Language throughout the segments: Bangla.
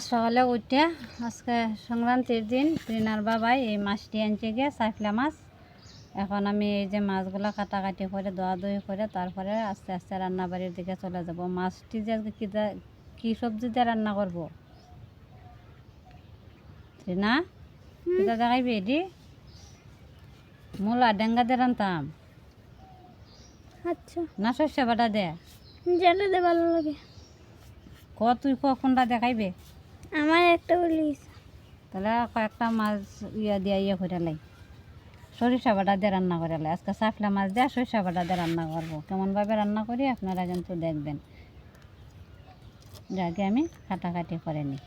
সকালে উঠে আজকে সংক্রান্তির দিন রিনার বাবাই এই মাছটি আনছে গিয়ে সাইফলা মাছ। এখন আমি এই যে মাছগুলো কাটাকাটি করে দোয়া দই করে তারপরে আস্তে আস্তে রান্না বাড়ির দিকে চলে যাব। মাছটি যে আজকে কী দা- কী সবজি দিয়ে রান্না করব? রিনা কিতা দেখাইবি এটি? মূলা ডেঙ্গা দিয়ে রান্তাম। আচ্ছা। না শস্য বাটা দে। যেটাতে ভালো লাগে। ক তুই কোনটা দেখাইবে? আমার একটা বলিস তাহলে কয়েকটা মাছ ইয়া দিয়া ইয়ে করে লাই। সরিষা বাটা দিয়ে রান্না করে লাই। আজকে সাফলা মাছ দিয়ে সরিষা বাটা দিয়ে রান্না করব। কেমনভাবে রান্না করি আপনারা কিন্তু দেখবেন। যাকে আমি কাটাকাটি করে নিই।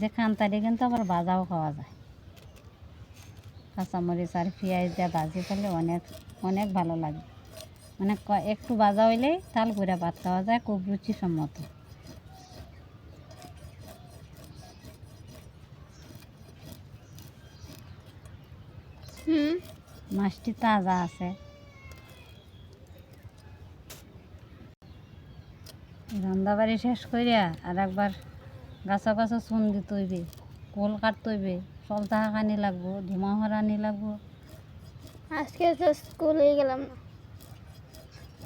যে খান্তারি কিন্তু আবার ভাজাও খাওয়া যায়। কাঁচামরিচ আর পেঁয়াজ দিয়ে ভাজি করলে অনেক অনেক ভালো লাগে। মানে একটু ভাজা হইলেই তাল করে ভাত খাওয়া যায় খুব রুচিসম্মত। হুম। মাছটি তাজা আছে। রান্না বাড়ি শেষ করিয়া আর একবার গাছা গাছা চুন দিতে হইবে কোল কাটতে হইবে চলতা হাঁকানি লাগবো ধুমা হরানি লাগবো। আজকে তো স্কুলে গেলাম না।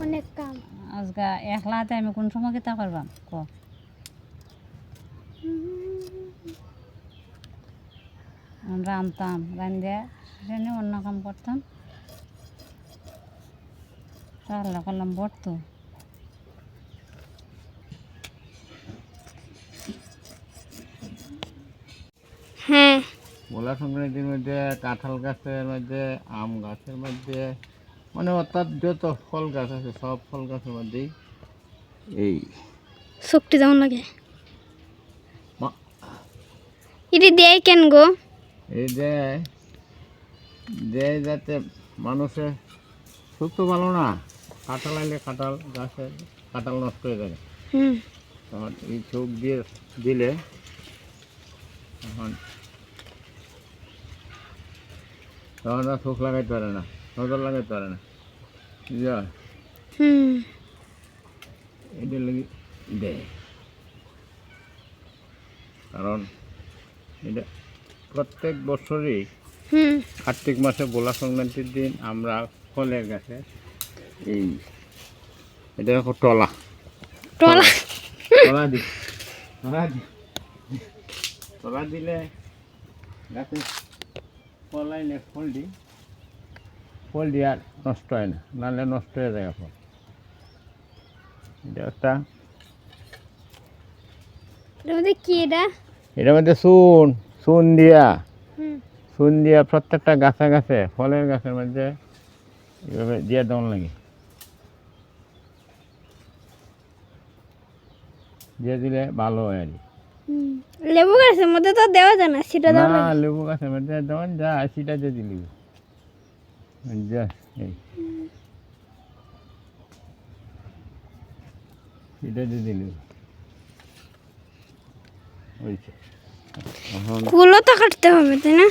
অনেক কাম। আজকা একলাতে আমি কোন সময় কিতা করবাম? ক। আনতাম সেখানে অন্য কাম করতাম। রান্না করলাম বটতো হ্যাঁ। মোলা সংক্রান্তির মধ্যে কাঁঠাল গাছের মধ্যে আম গাছের মধ্যে মানে অর্থাৎ যত ফল গাছ আছে সব ফল গাছের মধ্যেই এই শক্তি যেমন লাগে। এটি দেয় কেন গো? এই যে যে যাতে মানুষের সুস্থ ভালো না কাঁঠাল আইলে কাঁঠাল গাছে কাঁঠাল নষ্ট হয়ে যাবে হুম। তখন এই চোখ দিয়ে দিলে তখন তখন আর চোখ লাগাইতে পারে না নজর লাগাইতে পারে না। বুঝা হুম এটা লাগি দেয় কারণ এটা প্রত্যেক বছরই কার্তিক মাসে বোলা সংক্রান্তির দিন আমরা ফলের গাছে এই এটা দেখো টলা টলা টলা দি টলা দি টলা দিলে গাছে ফল আইলে ফল দি ফল দিয়ে নষ্ট হয় না নাহলে নষ্ট হয়ে যায় ফল এটা একটা এটার মধ্যে চুন চুন দিয়া। চুন দিয়া প্রত্যেকটা গাছে গাছে ফলের গাছের মধ্যে এভাবে দিয়ে দেওয়ার লাগে। দিয়ে দিলে ভালো হয় আর কি। লেবু গাছের মধ্যে তো দেওয়া যায় না সেটা দেওয়া না লেবু গাছের মধ্যে দেওয়ান যা সেটা দিয়ে দিলি। সেটা দিয়ে দিলি। কুলো তো কাটতে হবে তাই না?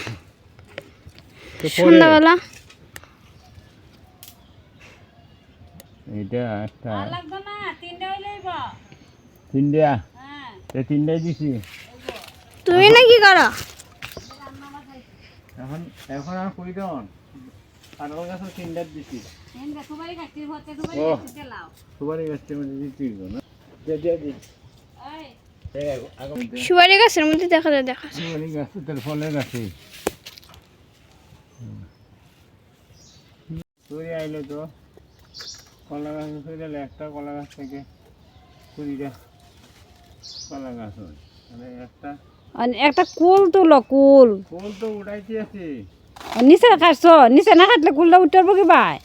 সন্ধ্যাবেলা। এইটা একটা। তিনটা তিনটা? হ্যাঁ। তিনটাই দিছি। তুমি না কি করো এখন এখন আর কই দেন কাঁঠাল গাছের তিনটা দিছি। ও। সুপারি মধ্যে না? সুপারি গাছের মধ্যে দেখা যায় দেখা। সুপারি গাছ তার ফলের গাছে চুরি আইলো তো। কলা গাছ চুরি এলে একটা কলা গাছ থেকে কুড়িটা কলা গাছ হয়। মানে একটা আর একটা কুল তুলো কুল। ফুল তো উঠাইতে আছে। নিচে কাটছ নিচে না কাটলে কুলটা উঠতে পারব কি ভাই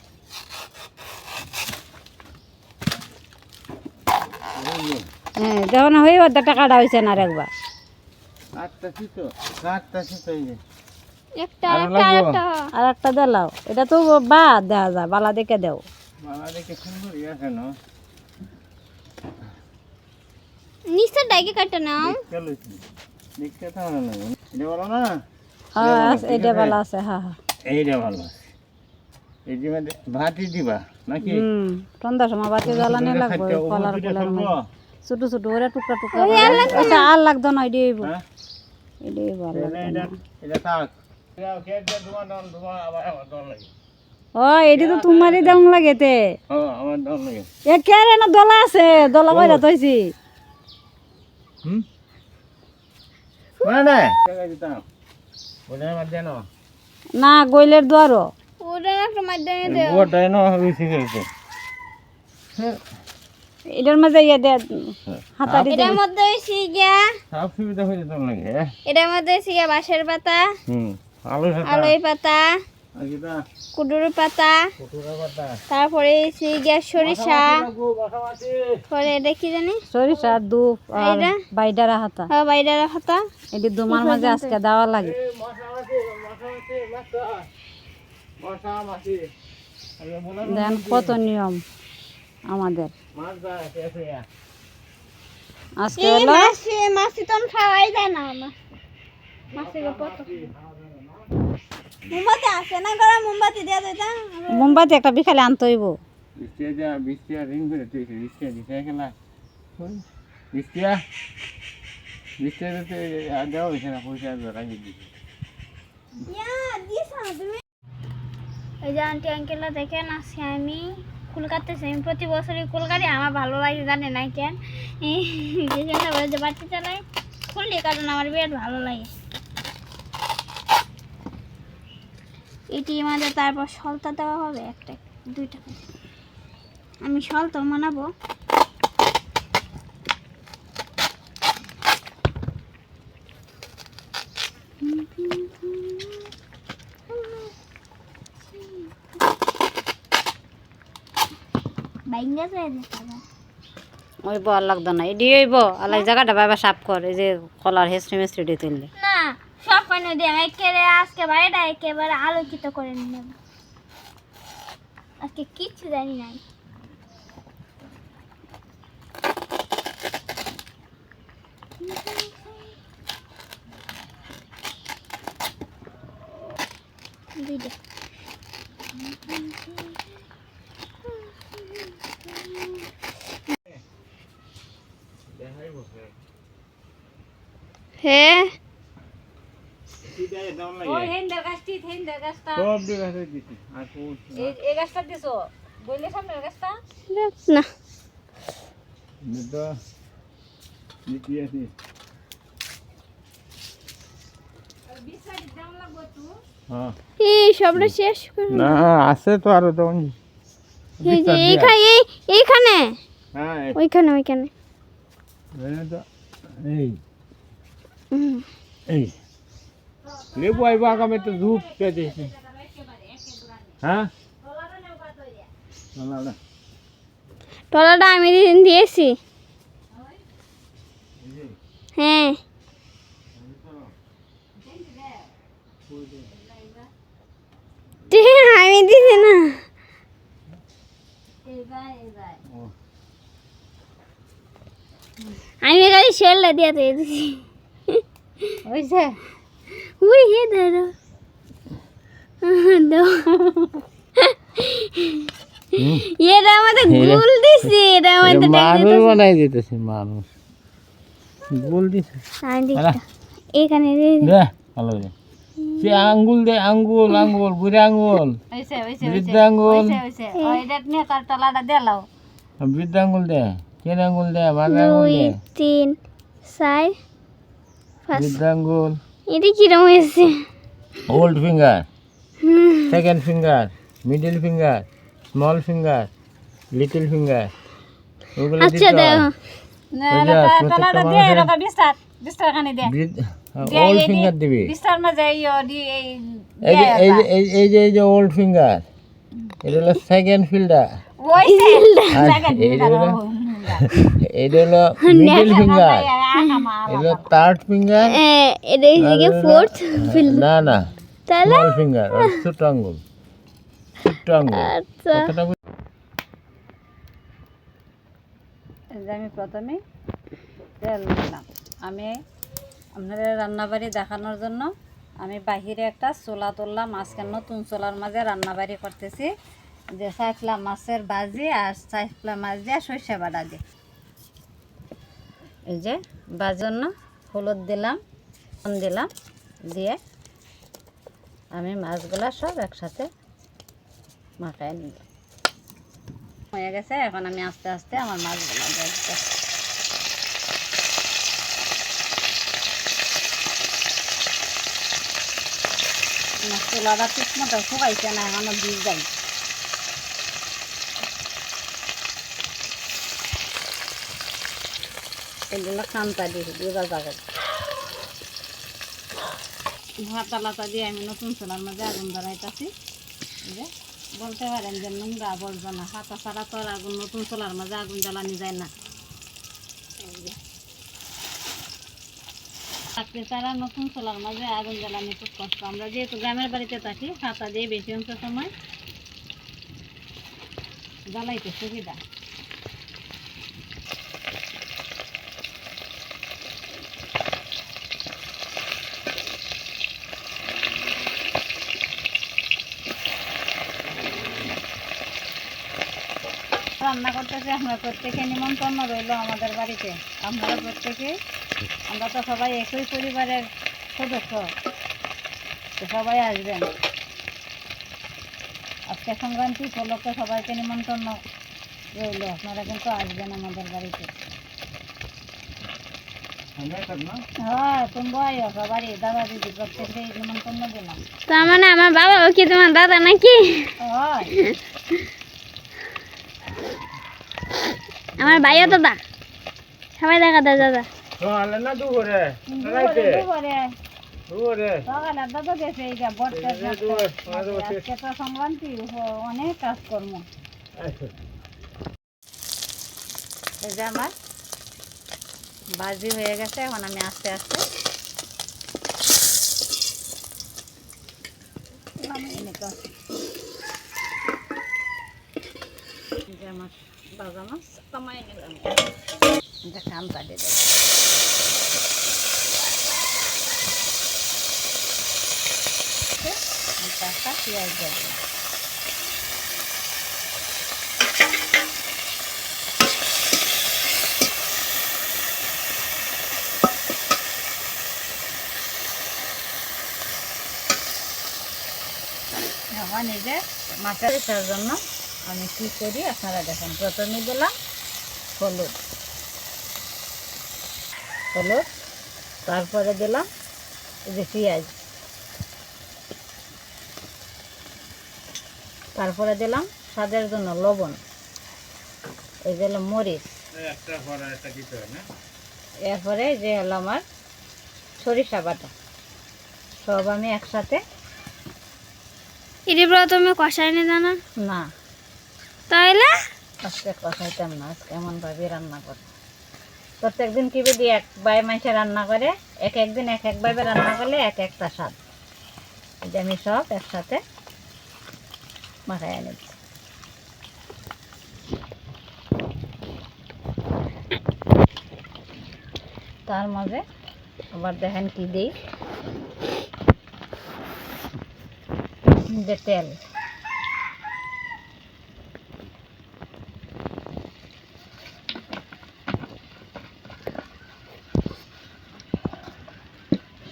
হ্যাঁ যখন হয়ে ওদের টাকাটা হয়েছে না একবার আরও একটা দিলাও এটা তো বা দেওয়া যায় বালা দেখে দেও। দেখে নিচে ডাইকে কাটে নাও। দেখতে তো না। হ্যাঁ ভালো, এটা ভালো আছে হ্যাঁ হ্যাঁ। এইটা ভালো আছে। এই যে মধ্যে দিবা নাকি? হুম সন্ধ্যার সময় বাতি জ্বালানি লাগবে কলার কুলার ছোট। ছোট করে টুকরা টুকরা আচ্ছা আর লাগতো না এটাই হ্যাঁ? এটাই এটা থাক। ও এটি তো তোমারই দাম লাগে। তে। আমার দল লাগে। এ কে রে না দলা আছে? দলা কইরা তৈছি হুম? মানে না। না গইলের দুয়ারও। এটার মাঝে ইয়ে দে দি এটার মধ্যে সব সুবিধা হয়ে যেত লাগে এটার মধ্যে হয়েছে বাঁশের পাতা। হুম আলোই পাতা। আর কিটা কুডুর পাতা তারপরে সরিষা পরে এটা কি জানি? সরিষা দুপ আর এইটা? বাইডারা হাতা। হ্যাঁ এটি দুমার মাঝে আজকে দেওয়া লাগে। দেন কত নিয়ম আমাদের। মাছ যায় এসে আজকে এই মাছ মাছ তো খাওয়াই যায় না আমার। মাছের কত? মোমবাতি আছে না? করা মোমবাতি দেওয়া যায় মোমবাতি একটা বিকালে আনতে হইব। বৃষ্টিয়া যা বৃষ্টিয়া রিং করে তুই বৃষ্টিয়া দিতে খেলা। বৃষ্টিয়া বৃষ্টিয়া দিতে দেওয়া হয়েছে না পয়সা রাখি দিতে দিস না তুমি? এই যে আন্টি আঙ্কেলরা দেখেন আজকে আমি কুল কাটতেছি আমি প্রতি বছরই কুল কাটি আমার ভালো লাগে জানে না কেন? যে বাড়তি চালাই খুললি কারণ আমার বিরাট ভালো লাগে। এটি আমাদের তারপর সলতা দেওয়া হবে একটা দুইটা আমি সলতা বানাবো। যায় ওই আর লাগতো না এডি হইব। আলাই জায়গাটা বাবা সাফ কর এই যে কলার হেসড়ি মেসড়ি দিয়ে তুললে না সব পানি দিয়ে আমি একেবারে আজকে বাড়িটা একেবারে আলোকিত করে নেব আজকে কিচ্ছু জানি নাই হ্যাঁ। ওই হেন্দার গাছটি হেন্দার গাছটা সব দিকে আছে দিছি। আর কোন এই এই গাছটা দিছো? বইলে সামনের গাছটা? না। নিতো নিতি আছে হ্যাঁ। এই সবটা শেষ করে না আছে তো আরও এইখানে এই এইখানে? হ্যাঁ ওইখানে ওইখানে। এই তো এই। হুম। এই। লেবু আইব আগামে তো ধূপ কে দিয়েছে হ্যাঁ। টলাটা আমি দিয়েছি। হ্যাঁ। আমি দিছি না। আমি খালি শেলটা দিয়ে দিয়ে দিছি। হইছে উই হে ধরো। এটা আমাদের গুল দিছি এটা আমাদের মানুষ বানাই দিতেছে মানুষ বল দিছে এখানে। দে ভালো দে সে আঙ্গুল দে আঙ্গুল আঙ্গুল বুড়ে আঙ্গুল বৃদ্ধ আঙ্গুল ওই বৃদ্ধ আঙ্গুল দে কেন আঙ্গুল দে মাঝে আঙ্গুল দে তিন চার বৃদ্ধ আঙ্গুল এটা কিরম হয়েছে? Old finger second finger middle finger small finger little finger ওগুলো আচ্ছা দাও। না না প্রত্যেকটা তলাটা এরকম বিস্তার বিস্তার খানি দে ওল্ড ফিঙ্গার দিবি। বিস্তার মাঝে এই এই যে এই যে এই- এই যে এই যে ওল্ড ফিঙ্গার এটা হলো সেকেন্ড ফিল্ডার এটা হলো এটা হলো মিডল ফিঙ্গার এটা থার্ড ফিঙ্গার এটা ফোর্থ না না তাহলে? স্মল ফিঙ্গার ছোট আঙ্গুল ছোট্ট আঙ্গুল আচ্ছা আমি প্রথমে তেল দিলাম আমি আপনাদের রান্নাবাড়ি দেখানোর জন্য আমি বাহিরে একটা চোলা তুললাম। আজকে নতুন চোলার মাঝে রান্নাবাড়ি করতেছি। যে সাইফলা মাছের বাজি আর সাইফলা মাছ দিয়ে সর্ষে বাটা দিয়ে। এই যে বাজন্য, হলুদ দিলাম দিলাম, দিয়ে আমি মাছগুলা সব একসাথে মাখায় নিলাম হয়ে গেছে, এখন আমি আস্তে আস্তে আমার মাছগুলো দেখতে চুলাটা ঠিক মতো শুকাইছে না, এখনও বীজ যাই এগুলো দিয়ে আমি নতুন আগুন যে, বলতে পারেন যে হাতা আগুন, নতুন আগুন জ্বালানি যায় না। নতুন চুলার মাঝে আগুন জ্বালানি খুব কষ্ট। আমরা যেহেতু গ্রামের বাড়িতে থাকি, হাতা দিয়ে বেশি অংশ সময় জ্বালাইতে সুবিধা। করতেছে আমরা প্রত্যেকে নিমন্ত্রণ রইল আমাদের বাড়িতে। আপনারা প্রত্যেকে। আমরা তো সবাই একই পরিবারের সদস্য। তো সবাই আসবেন। আজকে সংক্রান্তি উপলক্ষে সবাইকে নিমন্ত্রণ রইল। আপনারা কিন্তু আসবেন আমাদের বাড়িতে। হ্যাঁ তার মানে আমার বাবা ও কি তোমার দাদা নাকি হয় আমার ভাইও দাদা সবাই দেখা দেয় দাদা। না দুপুরে। রাইতে? দুপুরে। দুপুরে? সকালে দাদা গেছে এই যে বটটা এই যে দুপুরে, ওরা তো বসে- আজকে তো সংক্রান্তি ও- অনেক কাজকর্ম। আচ্ছা। আমার বাজি হয়ে গেছে এখন আমি আস্তে আস্তে আমার বাজা মাছ কামাই নিলাম এটা কাম কাটিয়ে দেবো একটা পেঁয়াজ দেবো আমার নিজে মাছের ইচ্ছার জন্য আমি কী করি? আপনারা দেখেন প্রথমে দিলাম হলুদ। হলুদ তারপরে দিলাম এই যে পেঁয়াজ। তারপরে দিলাম স্বাদের জন্য লবণ। এই যে হলো মরিচ। একটা পরে একটা কিছু না? এরপরে যে হলো আমার সরিষা বাটা। সব আমি একসাথে এটি প্রথমে কষাই নি জানা? না। তাইলে? আজকে কষাইতাম না, আজকে এমন ভাবে রান্না করে প্রত্যেক দিন কি দিয়ে এক বাই মাসে রান্না করে, এক একদিন এক এক ভাবে রান্না করলে এক একটা স্বাদ। এই যে আমি সব একসাথে মাখায় এনেছি তার মাঝে আবার দেখেন কি দিই? যে তেল।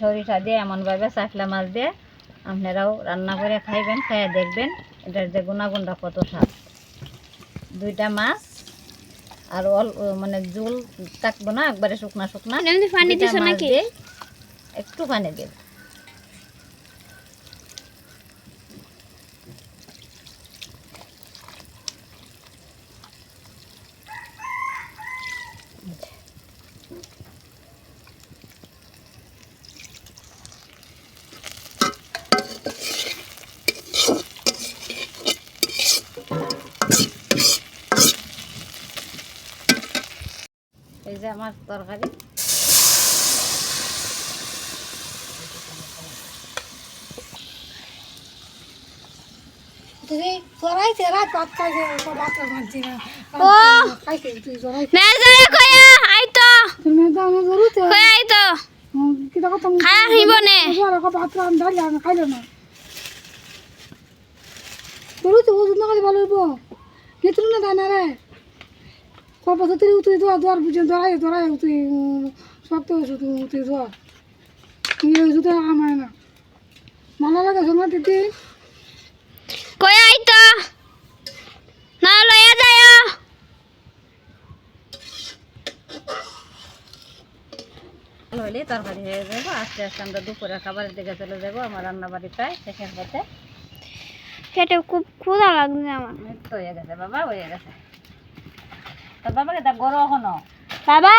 সরিষা দিয়ে এমনভাবে চাকলা মাছ দিয়ে আপনারাও রান্না করে খাইবেন খাইয়া দেখবেন এটার যে গুণাগুণটা কত স্বাদ। দুইটা মাছ আর অল মানে জুল থাকব না একবারে শুকনা শুকনা। একটু পানি দেব। যে আমার তরকারি। ও! মেজরে কয়া আইতো কয়া আইতো খায়া আহিব নে। কত তুই উতুই দোয়া দোয়ার বুঝে দোয়াই দোয়াই উতুই শক্ত তুই উতুই দোয়া ইয়ে হয়েছে তো আমার না? ভালো লাগে শোনা দিদি? কই আই তো। না লইয়া যায় হইলে তরকারি হয়ে যাব আস্তে আস্তে আমরা দুপুরের খাবারের দিকে চলে যাব আমার রান্না বাড়ি প্রায় শেষের পথে। পেটে খুব ক্ষুধা লাগছে আমার। হয়ে গেছে বাবা হয়ে গেছে। তোর বাবাকে তা গরম এখনও? বাবা!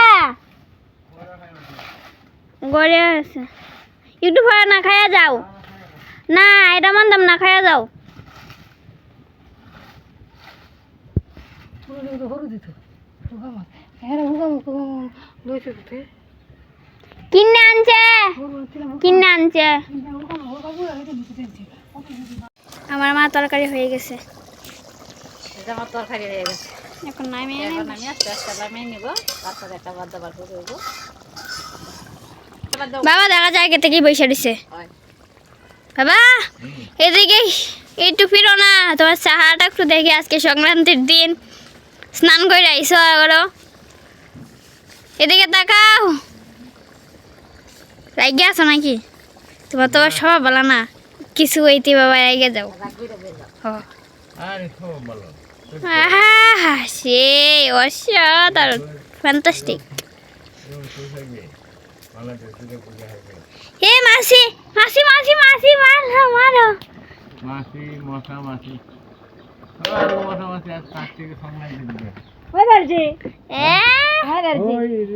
গড়ে আছে। একটু পরে না খাইয়া যাও। না এটা মানতাম না কিনে আনছে। কিনে আনছে। আমার মা তরকারি হয়ে গেছে। আমার তরকারি হয়ে গেছে। এখন নামিয়ে এখন আমি আস্তে আস্তে নামিয়ে নিব তারপরে একটা বাদ দাবার করে দেবো বাবা দেখা যায় কে থেকেই বসে দিছে বাবা এদিকে একটু ফিরো না তোমার চাহাটা একটু দেখি আজকে সংক্রান্তির দিন। স্নান করে আইসো এবারও এদিকে তাকাও। রাইগে আছো নাকি? তোমার তো সব বলা না। কিছু হইতে বাবা রাইগে যাও। হ। সে অসাধারণ ফ্যান্টাস্টিক হে মাসি মাসি মাসি মাসি মারো মারো। মাসি মশা মাসি। মশা মাসি আজ দিবে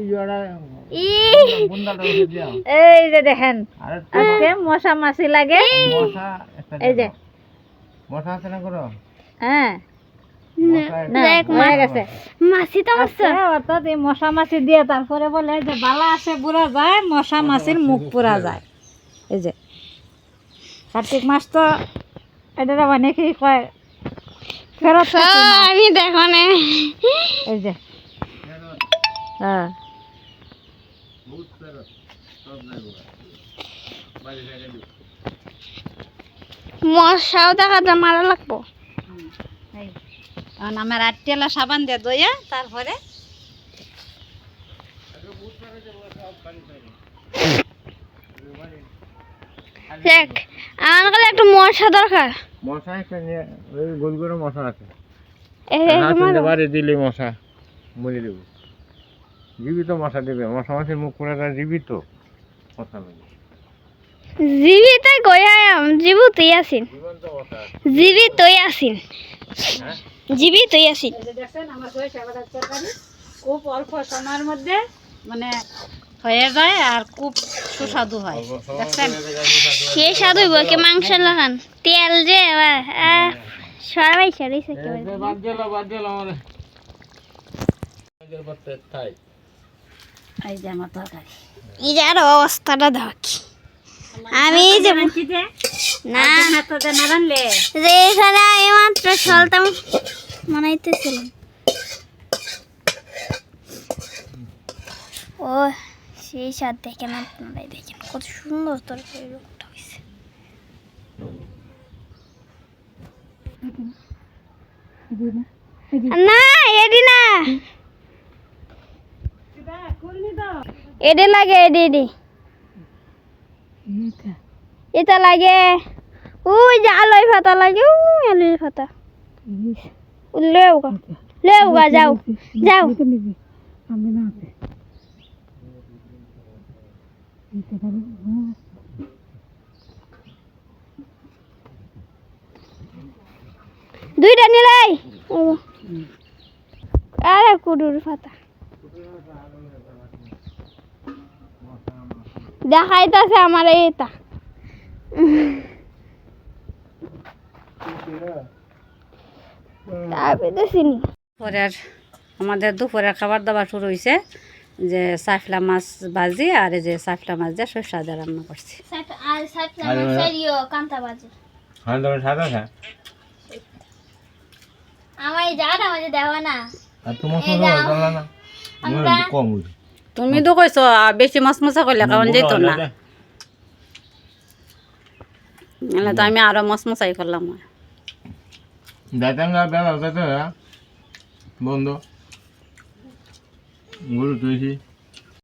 ইয়ারা ই। বুন্দাটা উঠে দিও এই যে দেখেন আরে আজকে মশা মাছি লাগে। এই যে। মশা আছে না করো হ্যাঁ। মশা হয়ে মাছি দিয়ে তারপরে বলে যে বালা যায় মশা মাছির মুখ পুরা যায়। এই যে কার্তিক মাস তো এটা অনেকেই কয় ফেরত আমি দেখো না। এই যে হ্যাঁ। মশাও দেখা যায় মারা লাগবো। এখন আমার আটটেলা সাবান দিয়ে দইয়া তারপরে দেখ আমার কাছে একটু মশা দরকার। মশা একটা নিয়ে ওই গোল করে মশা আছে। বাড়ি দিলে মশা মরে দেব। জীবিত মশা দেবে মশা মাছের মুখ করে জীবিত মশা লাগে জীবিতই গয়াম জীবিতই আছিন। জীবিতই আছিন। হ্যাঁ? জীবিতই এই দেখছেন আমার সরিষা বাটার তরকারি খুব অল্প সময়ের মধ্যে মানে হয়ে যায় আর খুব সুস্বাদু হয়। দেখছেন? সে সাধু বকে মাংস লাগান। তেল যে আবার, সবাই এই যে আমার তরকারি। এই যে আর অবস্থাটা দেখ। আমি যে না হাততে না। রানলে যে এখানে মাত্র চলতাম বানাইতেছিলাম ও সেই স্বাদ দেখেন আপনারাই দেখেন, কত সুন্দর তরকারি লোকটা হয়েছে না, এডি না। এডি লাগে, এডি এডি। এটা লাগে, ওই যে আলোয় ফাতা লাগে, ওই আলোয় ফাতা লেও গা লেও গা যাও যাও আমি না দুইটা নিলাই আরে কুডুর ফাতা দেখাইতেছে আমার চিনি দুপুরের আমাদের দুপুরের খাবার দাবার শুরু হয়েছে যে সাফলা মাছ ভাজি আর যে সাফলা মাছ দিয়ে সরষা দিয়ে রান্না করছি। তুমি তো কইছো বেশি মাছ মশা করলে কারণ যেত না। তো আমি আরও মাছ মশাই করলাম। দাঁতাঙ্গা বেলা দাঁতা বন্ধ গরু তুলছি